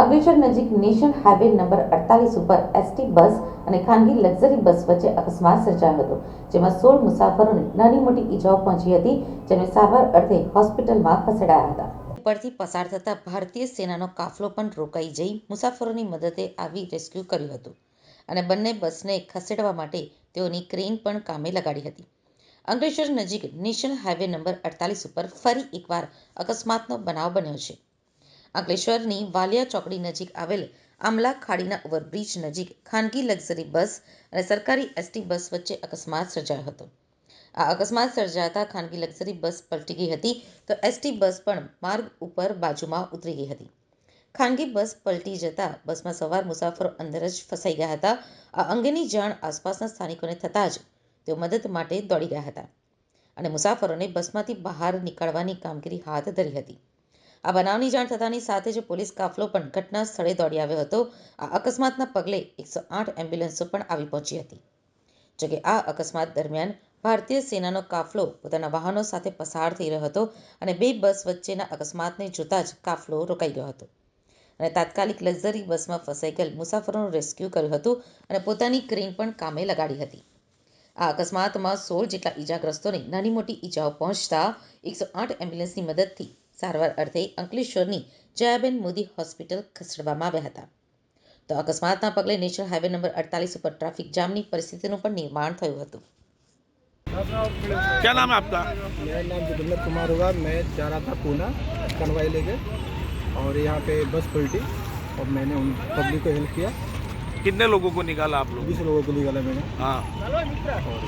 અગ્રેસર નજીક national highway number અડતાલીસ ઉપર એસટી બસ અને ખાનગી લક્ઝરી બસ વચ્ચે અકસ્માત સર્જાયો હતો, જેમાં સોળ મુસાફરોને નાની મોટી ઈજાઓ પહોંચી હતી જેમને સારવાર અર્થે હોસ્પિટલમાં ખસેડાયા હતા. ઉપરથી પસાર થતા ભારતીય સેનાનો કાફલો પણ રોકાઈ જઈ મુસાફરોની મદદે આવી રેસ્ક્યુ કર્યું હતું અને બંને બસને ખસેડવા માટે તેઓની ક્રેન પણ કામે લગાડી હતી. અંકલેશ્વર નજીક નેશનલ હાઈવે નંબર અડતાલીસ ઉપર ફરી એકવાર અકસ્માતનો બનાવ બન્યો છે. અંકલેશ્વરની વાલિયા ચોકડી નજીક આવેલ આમલા ખાડીના ઓવરબ્રિજ નજીક ખાનગી લક્ઝરી બસ અને સરકારી એસટી બસ વચ્ચે અકસ્માત સર્જાયો હતો. આ અકસ્માત સર્જાતા ખાનગી લક્ઝરી બસ પલટી ગઈ હતી તો એસટી બસ પણ માર્ગ ઉપર બાજુમાં ઉતરી ગઈ હતી. ખાનગી બસ પલટી જતા બસમાં સવાર મુસાફરો અંદર જ ફસાઈ ગયા હતા. આ અંગેની જાણ આસપાસના સ્થાનિકોને થતાં જ તેઓ મદદ માટે દોડી ગયા હતા અને મુસાફરોને બસમાંથી બહાર નીકાળવાની કામગીરી હાથ ધરી હતી. આ બનાવની જાણ થતાની સાથે જ પોલીસ કાફલો પણ ઘટના સ્થળે દોડી આવ્યો હતો. આ અકસ્માતના પગલે એકસો આઠ એમ્બ્યુલન્સો પણ આવી પહોંચી હતી. જોકે આ અકસ્માત દરમિયાન ભારતીય સેનાનો કાફલો પોતાના વાહનો સાથે પસાર થઈ રહ્યો હતો અને બે બસ વચ્ચેના અકસ્માતને જોતા જ કાફલો રોકાઈ ગયો હતો. અને તાત્કાલિક લક્ઝરી બસમાં ફસાઈ ગયેલ મુસાફરોનું રેસ્ક્યુ કર્યું હતું અને પોતાની ક્રેન પણ કામે લગાડી હતી. આ અકસ્માતમાં સોળ જેટલા ઈજાગ્રસ્તોને નાની મોટી ઈજાઓ પહોંચતા એકસો આઠ એમ્બ્યુલન્સની મદદથી સારવાર અર્થે અંકલેશ્વરની જયાબેન મોદી હોસ્પિટલ ખસેડવામાં આવ્યા હતા તો અકસ્માતના પગલે નેશનલ હાઈવે નંબર અડતાલીસ ઉપર ટ્રાફિક જામની પરિસ્થિતિનું પણ નિર્માણ થયું હતું क्या नाम है आपका मेरा नाम जोगिंदर कुमार होगा मैं जा रहा था पूना कनवाई लेके और यहाँ पे बस पलटी और मैंने उन पब्लिक को हेल्प किया कितने लोगों को निकाला आप लोग बीस लोगों को निकाला मैंने हाँ और